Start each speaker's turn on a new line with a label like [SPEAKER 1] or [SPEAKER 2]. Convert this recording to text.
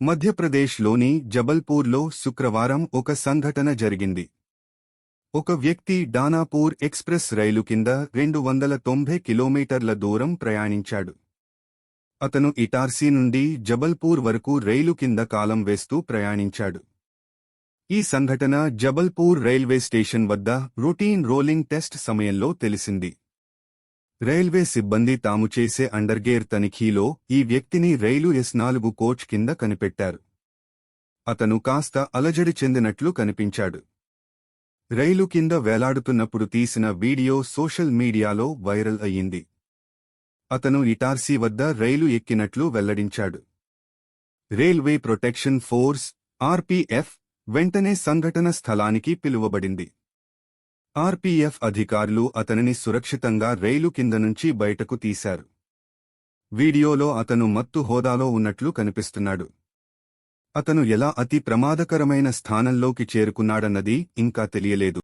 [SPEAKER 1] మధ్యప్రదేశ్లోని జబల్పూర్లో శుక్రవారం ఒక సంఘటన జరిగింది. ఒక వ్యక్తి డానాపూర్ ఎక్స్ప్రెస్ రైలు కింద రెండు వందల తొంభై కిలోమీటర్ల దూరం ప్రయాణించాడు. అతను ఇటార్సీ నుండి జబల్పూర్ వరకు రైలు కింద కాలం వేస్తూ ప్రయాణించాడు. ఈ సంఘటన జబల్పూర్ రైల్వే స్టేషన్ వద్ద రొటీన్ రోలింగ్ టెస్ట్ సమయంలో తెలిసింది. రైల్వే సిబ్బంది తాము చేసే అండర్గేర్ తనిఖీలో ఈ వ్యక్తిని రైలు ఎస్ నాలుగు కోచ్ కింద కనిపెట్టారు. అతను కాస్త అలజడి చెందినట్లు కనిపించాడు. రైలు కింద వేలాడుతున్నప్పుడు తీసిన వీడియో సోషల్ మీడియాలో వైరల్ అయ్యింది. అతను ఇటార్సీ వద్ద రైలు ఎక్కినట్లు వెల్లడించాడు. రైల్వే ప్రొటెక్షన్ ఫోర్స్ ఆర్పీఎఫ్ వెంటనే సంఘటన స్థలానికి పిలువబడింది. ఆర్పీఎఫ్ అధికారులు అతనిని సురక్షితంగా రైలు కింద నుంచి బయటకు తీశారు. వీడియోలో అతను మత్తు హోదాలో ఉన్నట్లు కనిపిస్తున్నాడు. అతను ఎలా అతి ప్రమాదకరమైన స్థానంలోకి చేరుకున్నాడన్నది ఇంకా తెలియలేదు.